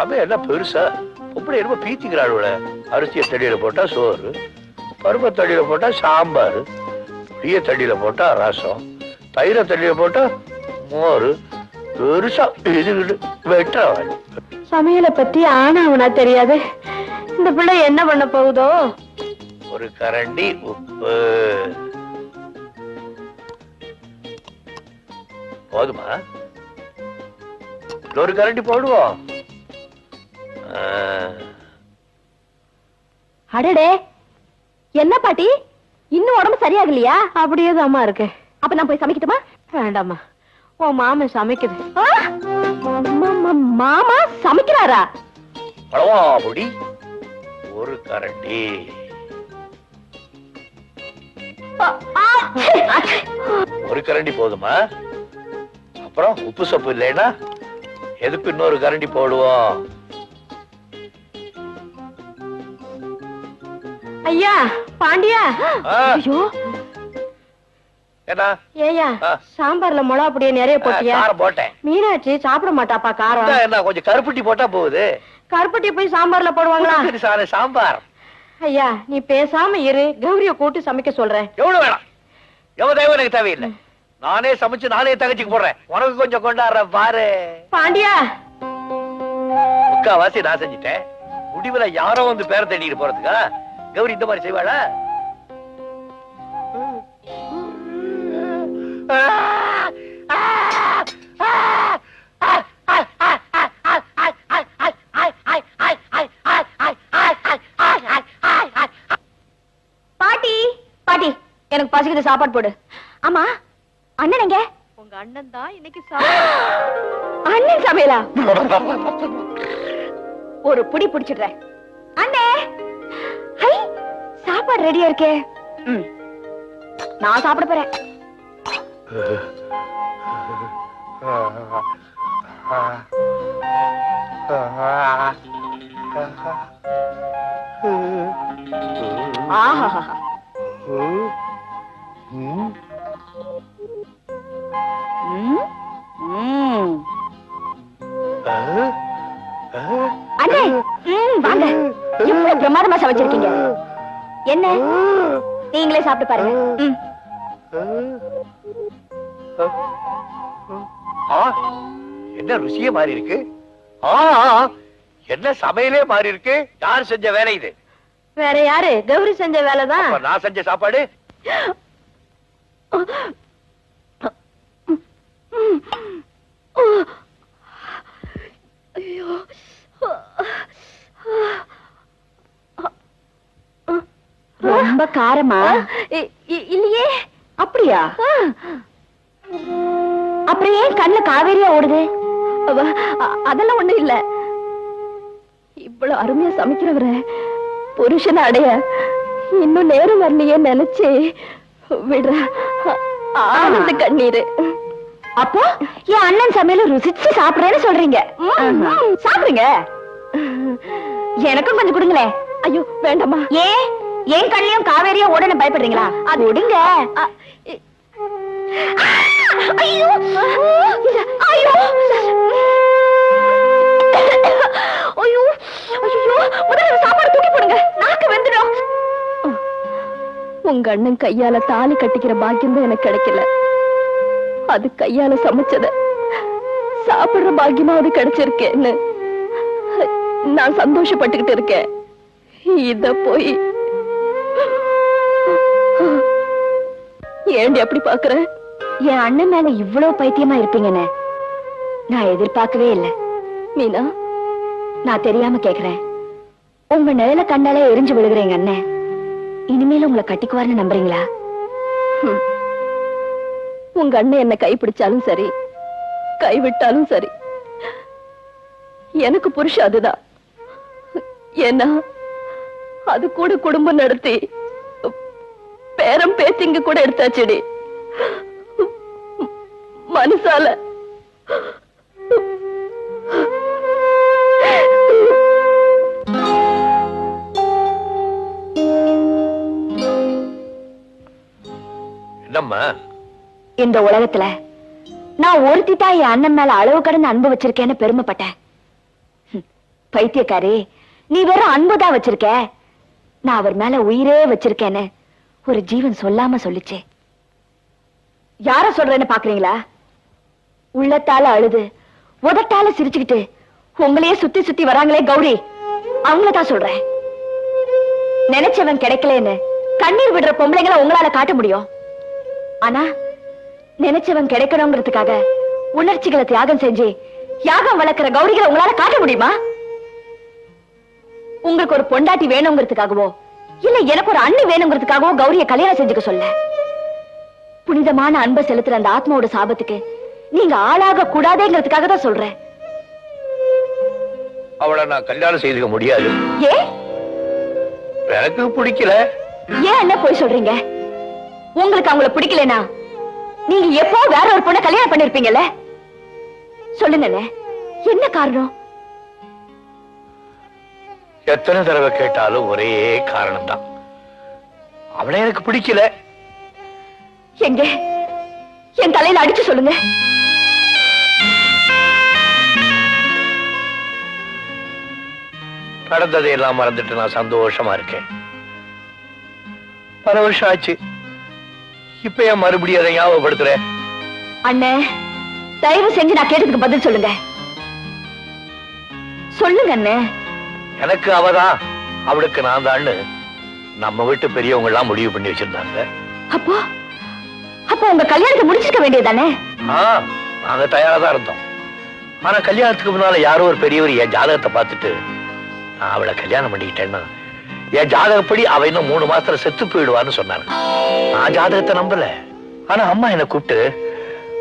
அவன் என்ன பெருசா? இப்படி என்னமோ பீத்திக்கிறாள் அரிசியை தடியில போட்டா சோறு பருப்பை தடியில போட்டா சாம்பார் புளிய தடியில போட்டா ரசம் தயிரை தடியில போட்டா மோர். பெருசா இது வெட்டுறவன் சமையலை பத்தி ஆனா அவனா தெரியாது. இந்த பிள்ளை என்ன பண்ண போகுதோ? ஒரு கரண்டி உப்பு. போதுமா? ஒரு கரண்டி போடுவோம். அடடே. என்ன பாட்டி? இன்னும் உடம்பு சரியாகலையா? அப்படியே தாமா இருக்கு. அப்ப நான் போய் சமைக்கட்டுமா? வேண்டாம்மா. உன் மாமன் சமைக்குது. மாமா சமைக்கிறாரா? அளவா பொடி ஒரு கரண்டி. ஒரு கரண்டி போதுமா? அப்புறம் உப்பு சப்பு இல்லைன்னா எதுக்கு இன்னொரு கரண்டி போடுவோம்? ஐயா பாண்டியா. ஐயோ. ஏயா. சாம்பார்ல மிளகா அப்படியே நிறைய போட்டியா? போட்டேன். மீனாட்சி சாப்பிட மாட்டாப்பா காரம். என்ன கொஞ்சம் கருப்பட்டி போட்டா போகுது. கருப்பட்டி போய் சாம்பார்ல போடுவாங்களா? சாரு, சாம்பார். ஐயா நீ பேசாம இரு. கௌரிய கூட்டி சமைக்க சொல்றேன். எவ்வளவு வேணாம். எவ்வளவு தேவை எனக்கு தேவையில்லை. நானே சமைச்சு நானே தகச்சிக்கு போடுறேன். உனக்கு கொஞ்சம் கொண்டாடுற பாரு. பாண்டியா. முக்காவாசி நான் செஞ்சுட்டேன். முடிவுல யாரோ வந்து பேர தேடிட்டு போறதுக்கா? கௌரி இந்த மாதிரி செய்வாளா? பாட்டி பாட்டி எனக்கு பசிக்குது சாப்பாடு போடு. ஆமா அண்ணன் எங்க? உங்க அண்ணன் தான் இன்னைக்கு அண்ணன் சமையலா? ஒரு புடி புடிச்சிடுறேன். சாப்பாடு ரெடியா இருக்கே. நான் சாப்பிட போறேன். ஆஹா அண்ணே வாங்க. எவ்வளவு பிரமாதமா சமைச்சிருக்கீங்க? நீங்களே சாப்பிட்டு பாருங்க. என்ன ருசியே மாறி இருக்கு என்ன சமையலே மாறி இருக்கு யார் செஞ்ச வேலை இது? வேற யாரு? கௌரி செஞ்ச வேலைதான். நான் செஞ்ச சாப்பாடு? ரொம்ப காரமா? இல்லையே. அப்படியா? அப்புறம் ஏன் கண்ணுல காவேரியா ஓடுது? அதெல்லாம் ஒண்ணும் இல்ல. இவ்வளவு அருமையா சமைக்கிறவர புருஷனை அடைய இன்னும் நேரம் வரலையே நினைச்சு விடுற ஆனந்த கண்ணீரு. அப்போ என் அண்ணன் சமையல ருசிச்சு சாப்பிடுறேன்னு சொல்றீங்க. சாப்பிடுங்க. எனக்கும் கொஞ்சம் கொடுங்களேன். ஐயோ வேண்டாமா. ஏன்? ஏன் கண்ணிலையும் காவேரியும் ஓடன பயப்படுறீங்களா? அது விடுங்க ஐயோ ஐயோ ஐயோ ஐயோ முதல்ல சாப்பாடு தூக்கி போடுங்க. நாக்கு வெந்துடும். உங்க அண்ணன் கையால தாலி கட்டிக்கிற பாக்கியம் தான் எனக்கு கிடைக்கல. அது கையால சமைச்சத சாப்பிடுற பாக்கியமாவது கிடைச்சிருக்கேன்னு நான் சந்தோஷப்பட்டுக்கிட்டு இருக்கேன். இத போய் ஏண்டி அப்படி பாக்குற என் அண்ணன் மேல இவ்வளவு பைத்தியமா இருப்பீங்கன்னு நான் எதிர்பார்க்கவே இல்லை. மீனா? நான் தெரியாம கேக்குறேன். உங்க நிழல கண்டாலே எரிஞ்சு விழுகிற எங்க அண்ணன். இனிமேல உங்களை கட்டிக்குவார்னு நம்புறீங்களா. உங்க அண்ணன் என்ன கைப்பிடிச்சாலும் சரி கைவிட்டாலும் சரி எனக்கு புருஷன் அதுதான். ஏன்னா அது கூட குடும்பம் நடத்தி பேரம் பேத்திங்க கூட எடுத்தாச்சுடி. மனசால. என்னம்மா? இந்த உலகத்துல நான் ஒருத்தி தான் என் அண்ணன் மேல அளவு கடந்து அன்பு வச்சிருக்கேன்னு பெருமைப்பட்டேன். பைத்தியக்காரி நீ வெறும் அன்புதான் வச்சிருக்க. நான் அவர் மேல உயிரே வச்சிருக்கேன்னு ஒரு ஜீவன் சொல்லாம சொல்லிச்சே. யார சொல்றேன்னு பாக்குறீங்களா? உள்ளத்தால அழுது உதட்டால சிரிச்சுக்கிட்டு உங்களையே சுத்தி சுத்தி வராங்களே கௌரி அவங்கள தான் சொல்றேன். நினைச்சவன் கிடைக்கலன்னு கண்ணீர் விடுற பொம்பளைங்களை உங்களால காட்ட முடியும். ஆனா நினைச்சவன் கிடைக்கணுங்கிறதுக்காக உணர்ச்சிகளை தியாகம் செஞ்சு யாகம் வளர்க்கிற கௌரிகளை உங்களால காட்ட முடியுமா? உங்களுக்கு ஒரு பொண்டாட்டி வேணுங்கிறதுக்காகவோ இல்ல எனக்கு ஒரு அண்ணி வேணுங்கிறதுக்காகவோ கௌரிய கல்யாணம் செஞ்சுக்க சொல்ல. புனிதமான அன்பை செலுத்துற அந்த ஆத்மாவோட சாபத்துக்கு நீங்க ஆளாக கூடாதேங்கிறதுக்காக தான் சொல்றேன். அவளை நான் கல்யாணம் செய்துக்க முடியாது. ஏ? எனக்கு பிடிக்கல. ஏன் என்ன போய் சொல்றீங்க? உங்களுக்கு அவங்கள பிடிக்கலனா? நீங்க எப்போ வேற ஒரு பொண்ணை கல்யாணம் பண்ணிருப்பீங்கல்ல? சொல்லுங்க. என்ன காரணம்? எத்தனை தடவை கேட்டாலும் ஒரே காரணம் தான் அவளை எனக்கு பிடிக்கல. எங்க? என் தலையில அடிச்சு சொல்லுங்க. நடந்ததை எல்லாம் மறந்துட்டு நான் சந்தோஷமா இருக்கேன். பல வருஷம் ஆச்சு. இப்ப ஏன் மறுபடியும் அதை ஞாபகப்படுத்துறேன் அண்ணே தயவு செஞ்சு நான் கேட்டதுக்கு பதில் சொல்லுங்க. சொல்லுங்க அண்ணே. எனக்கு அவதான் அவளுக்கு நான் தான்னு நம்ம வீட்டு பெரியவங்க எல்லாம் முடிவு பண்ணி வச்சிருந்தாங்க. அப்போ? அப்போ உங்க கல்யாணத்தை முடிச்சிருக்க வேண்டியதானே நாங்க தயாரா தான் இருந்தோம். ஆனா கல்யாணத்துக்கு முன்னால யாரோ ஒரு பெரியவர் என் ஜாதகத்தை பார்த்துட்டு நான் அவளை கல்யாணம் பண்ணிக்கிட்டேன்னா என் ஜாதகப்படி அவ இன்னும் மூணு மாசத்துல செத்து போயிடுவான்னு சொன்னாங்க. நான் ஜாதகத்தை நம்பல. ஆனா அம்மா என்னை கூப்பிட்டு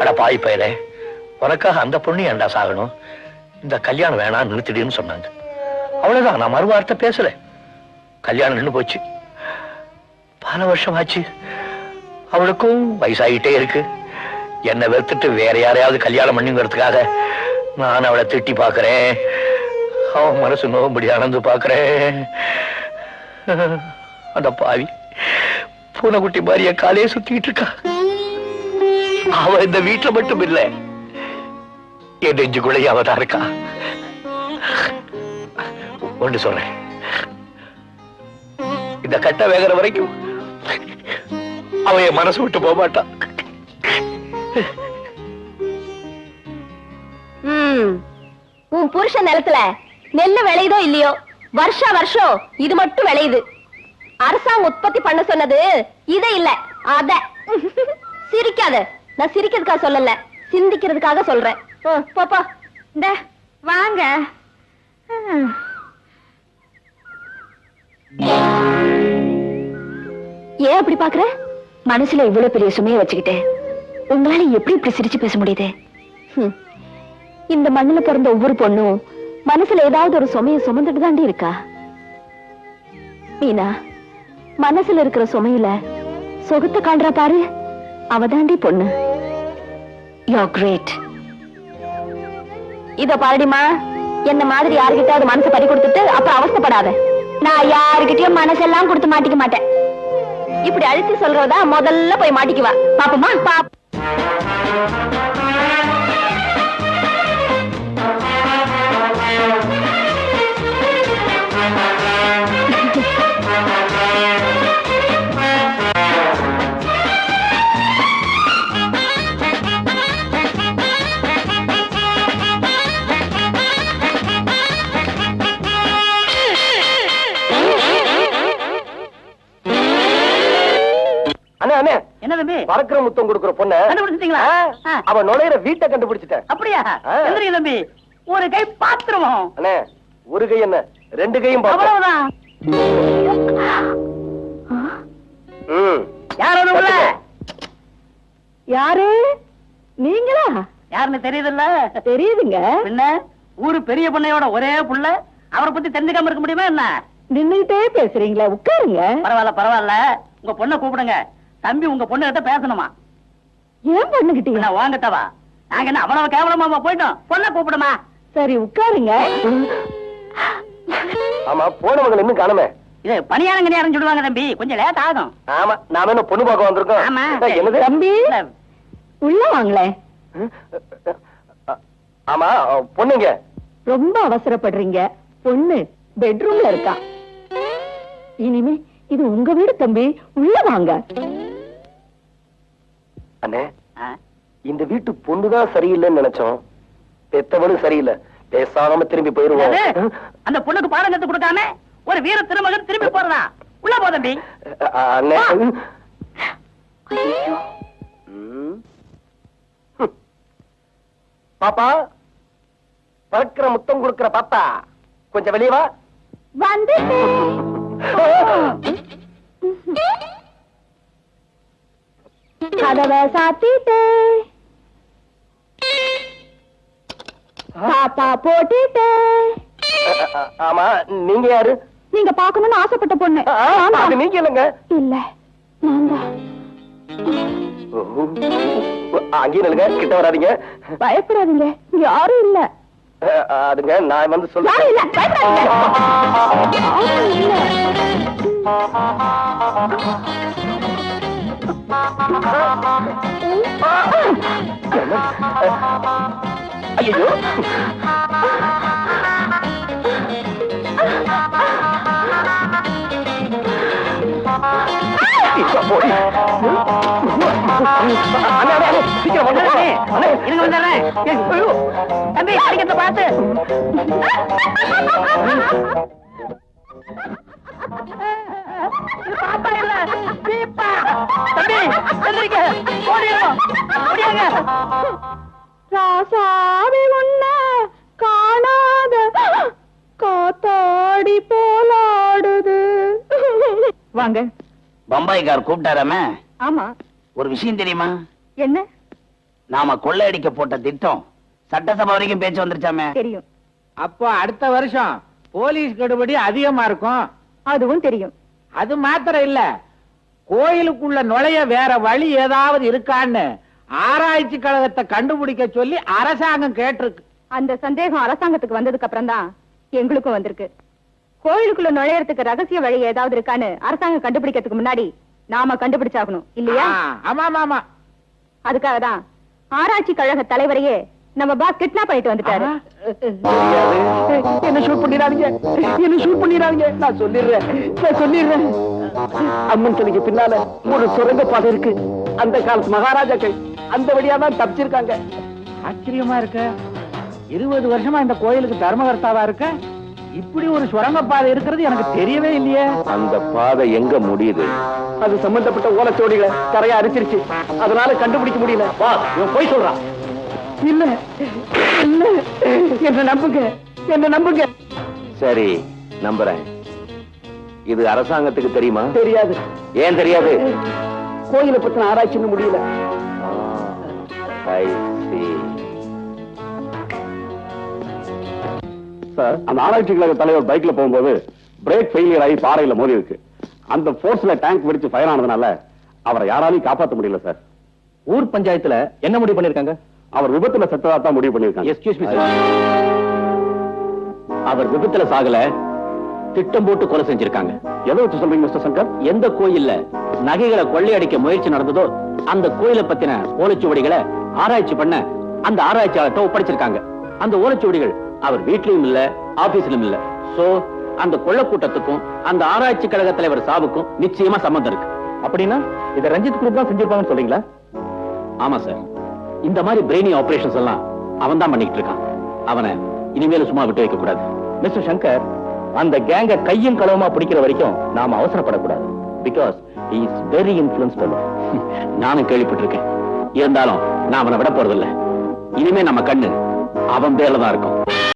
அட பாய் பயலே உனக்காக அந்த பொண்ணு ஏன்டா சாகணும்? இந்த கல்யாணம் வேணாம் நிறுத்திடுன்னு சொன்னாங்க. அவ்வளவுதான் நான் மறுவார்த்தை பேசல. கல்யாணம் நின்று போச்சு. பல வருஷம் ஆச்சு அவளுக்கும் வயசாகிட்டே இருக்கு. என்னை வெறுத்துட்டு வேற யாரையாவது கல்யாணம் பண்ணுங்கிறதுக்காக நான் அவளை திட்டி பார்க்கறேன். அவன் மனசு நோம்படி அணந்து பார்க்கறேன். அந்த பாவி பூனைக்குட்டி மாதிரி என் காலையே சுத்திட்டு இருக்கா. அவ இந்த வீட்டுல மட்டும் இல்லை என் நெஞ்சுக்குள்ளேயே அவ இருக்கா. ஒன்று சொல்றேன் இந்த கட்ட வேகிற வரைக்கும் அவ என் மனசு விட்டு போக மாட்டான். உன் புருஷன் நிலத்துல நெல்லு விளையுதோ இல்லையோ? வருஷா வருஷம் இது மட்டும் விளையுது. அரசாங்கம் உற்பத்தி பண்ண சொன்னது இத இல்ல அத. சிரிக்காத. நான் சிரிக்கிறதுக்காக சொல்லல சிந்திக்கிறதுக்காக சொல்றேன். ம், போ போ. இந்த வாங்க. அப்படி பாக்குற? மனசுல இவ்வளவு பெரிய சுமையை வச்சுக்கிட்டு உங்களால எப்படி இப்படி சிரிச்சு பேச முடியுது? இந்த மண்ணுல பிறந்த ஒவ்வொரு பொண்ணும் மனசுல ஏதாவது ஒரு சுமைய சுமந்துட்டு தாண்டி இருக்கா? மீனா மனசுல இருக்கிற சுமையில சொகுத்த காண்றா பாரு. அவதாண்டி பொண்ணு. யோ கிரேட் இத பாருடிமா என்ன மாதிரி யாருகிட்டயாவது மனசை பறி கொடுத்துட்டு அப்புறம் அவசப்படாத நான் யாருகிட்டயும் மனசெல்லாம் கொடுத்து மாட்டிக்க மாட்டேன். இப்படி அழுத்தி சொல்றதா முதல்ல போய் மாட்டிக்குவா. பாப்பமா? பாப்பா தம்பி பறக்கிற முத்தம் கொடுக்குற பொண்ண. கண்டுபிடிச்சிட்டீங்களா? ஆ. அவ நுழையிற வீட்டை கண்டுபிடிச்சிட்டேன். அப்படியா? தம்பி ஒரு கை பாத்திரமோ? அண்ணே ஒரு கை என்ன? ரெண்டு கையும் பார்ப்போம். அவ்வளவுதான். ம். யார் அது உள்ள? யாரு? நீங்களா? யாருன்னு தெரியுதுல்ல? தெரியுதுங்க. என்ன ஊரு பெரிய பொண்ணையோட ஒரே புள்ள அவரை பத்தி தெரிஞ்சுக்காம இருக்க முடியுமா என்ன? நின்னுகிட்டே பேசுறீங்களா உட்காருங்க. பரவாயில்ல பரவாயில்ல. உங்க பொண்ணை கூப்பிடுங்க. தம்பி உங்க பொண்ணு கிட்ட பேசணுமா? ஏன் பண்ணுகிட்டீங்க என்ன வாங்கட்டவா? நாங்க என்ன அவ்வளவு கேவலமாமா போயிட்டோம்? பொண்ணை கூப்பிடுமா? சரி உட்காருங்க. ஆமா போனவங்க இன்னும் காணுமே. இது பணியாரங்க நேரம் சொல்லுவாங்க தம்பி. கொஞ்சம் லேட் ஆகும். ஆமா நாம என்ன பொண்ணு பார்க்க வந்திருக்கோம். ஆமா. என்னது? தம்பி உள்ள வாங்களேன் ஆமா பொண்ணுங்க ரொம்ப அவசரப்படுறீங்க. பொண்ணு பெட்ரூம்ல இருக்கா. இனிமே இது உங்க வீடு தம்பி உள்ள வாங்க. அண்ணே இந்த வீட்டு பொண்ணுதான் சரியில்லைன்னு நினைச்சோம். பெத்தவனும் சரியில்லை. பேசாம திரும்பி போயிருவோம்? அந்த பொண்ணுக்கு பாடம் கத்து கொடுக்காம ஒரு வீர திருமகன் திரும்பி போறதா? உள்ள போ தம்பி. அண்ணே. பாப்பா பறக்கிற முத்தம் கொடுக்கிற பாப்பா கொஞ்சம் வெளியே வா. கதவை சாத்திட்டு. பாப்பா போட்டுட்டு. ஆமா நீங்க யாரு? நீங்க பாக்கணும்னு ஆசைப்பட்ட பொண்ணு. அது நீங்க இல்லைங்க. இல்ல அங்கேயும் கிட்ட வராதீங்க. பயப்படாதீங்க யாரும் இல்ல. அதுங்க நான் வந்து இல்ல சொல்றேன் பயப்படாதீங்க இல்ல. ஐயோ. தம்பி அடிக்கிறத பார்த்து. ராசாவி உன்ன காணாத காத்தாடி போலாடுது. வாங்க. பம்பாய்க்கார் கூப்பிட்டாராமே? ஆமா. ஒரு விஷயம் தெரியுமா? என்ன? நாம கொள்ளையடிக்க போட்ட திட்டம் சட்டசபை வரைக்கும் பேச்சு வந்துருச்சாமே? தெரியும். அப்போ அடுத்த வருஷம் போலீஸ் கெடுபடி அதிகமா இருக்கும். அதுவும் தெரியும். அது மாத்திரம் இல்ல. கோயிலுக்குள்ள நுழைய வேற வழி ஏதாவது இருக்கான்னு ஆராய்ச்சி கழகத்தை கண்டுபிடிக்க சொல்லி அரசாங்கம் கேட்டிருக்கு. அந்த சந்தேகம் அரசாங்கத்துக்கு வந்ததுக்கு அப்புறம் தான் எங்களுக்கும் வந்திருக்கு. கோயிலுக்குள்ள நுழையறதுக்கு ரகசிய வழி ஏதாவது இருக்கான்னு அரசாங்கம் கண்டுபிடிக்கிறதுக்கு முன்னாடி நாம கண்டுபிடிச்சாகணும் இல்லையா? ஆமா ஆமா அதுக்காக தான் ஆராய்ச்சி கழக தலைவரையே நம்ம பாஸ் கிட்னாப் பண்ணிட்டு வந்துட்டாரு. என்ன ஷூட் பண்ணிடாதீங்க. என்ன ஷூட் பண்ணிடாதீங்க. நான் சொல்லிடுறேன். நான் சொல்லிடுறேன். அம்மன் சிலைக்கு பின்னால ஒரு சுரங்க பாதை இருக்கு. அந்த காலத்து மகாராஜாக்கள் அந்த வழியா தான் தப்பிச்சிருக்காங்க. ஆச்சரியமா இருக்க. இருபது வருஷமா இந்த கோயிலுக்கு தர்மகர்த்தாவா இருக்க? இப்படி ஒரு சுரங்கப்பாதை இருக்கிறது எனக்கு தெரியவே இல்லையே. அந்த பாதை எங்க முடியுது? அது சம்பந்தப்பட்ட ஓலச்சோடிகளை கரையா அரிச்சிருச்சு. அதனால கண்டுபிடிக்க முடியல. வா இவன் போய் சொல்றான் இல்ல இல்ல. என்ன நம்புங்க என்ன நம்புங்க. சரி நம்புறேன். இது அரசாங்கத்துக்கு தெரியுமா? தெரியாது. ஏன் தெரியாது? கோயிலை பத்தின ஆராய்ச்சின்னு முடியல. சார் அந்த ஆராய்ச்சி கழக தலைவர் பைக்ல போகும்போது பிரேக் ஃபெயிலியர் ஆகி பாறையில மோதி இருக்கு. அந்த போர்ஸ்ல டேங்க் வெடிச்சு ஃபயர் ஆனதுனால அவரை யாராலையும் காப்பாற்ற முடியல சார். ஊர் பஞ்சாயத்துல என்ன முடிவு பண்ணிருக்காங்க? அவர் விபத்துல செத்ததா தான் முடிவு பண்ணிருக்காங்க. எஸ்கியூஸ் மீ சார் அவர் விபத்துல சாகல. திட்டம் போட்டு கொலை செஞ்சிருக்காங்க. எதை வச்சு சொல்றீங்க மிஸ்டர் சங்கர்? எந்த கோயில்ல நகைகளை கொள்ளையடிக்க முயற்சி நடந்ததோ அந்த கோயிலை பத்தின ஓலைச்சுவடிகளை ஆராய்ச்சி பண்ண அந்த ஆராய்ச்சியாளர்கிட்ட ஒப்படைச்சிருக்காங்க. அந்த ஓலைச்சுவடிகள் அவர் வீட்லயும் இல்ல ஆபீஸ்லயும் இல்ல. சோ அந்த கொள்ளக்கூட்டத்துக்கும் அந்த ஆராய்ச்சி கழக தலைவர் சாவுக்கும் நிச்சயமா சம்பந்தம் இருக்கு. அப்படின்னா இதை ரஞ்சித் குரூப் தான் செஞ்சிருப்பாங்கன்னு சொல்றீங்களா? ஆமா சார் இந்த மாதிரி பிரெயினி ஆபரேஷன்ஸ் எல்லாம் அவன் தான் பண்ணிட்டு இருக்கான். அவனை இனிமேல சும்மா விட்டு வைக்க கூடாது. மிஸ்டர் சங்கர் அந்த கேங்க கையும் களவுமா பிடிக்கிற வரைக்கும் நாம அவசரப்படக்கூடாது. பிகாஸ் இஸ் வெரி இன்ஃபுளுன்ஸ் நானும் கேள்விப்பட்டிருக்கேன். இருந்தாலும் நான் அவனை விட போறதில்லை. இனிமே நம்ம கண்ணு அவன் பேர்ல தான் இருக்கும்.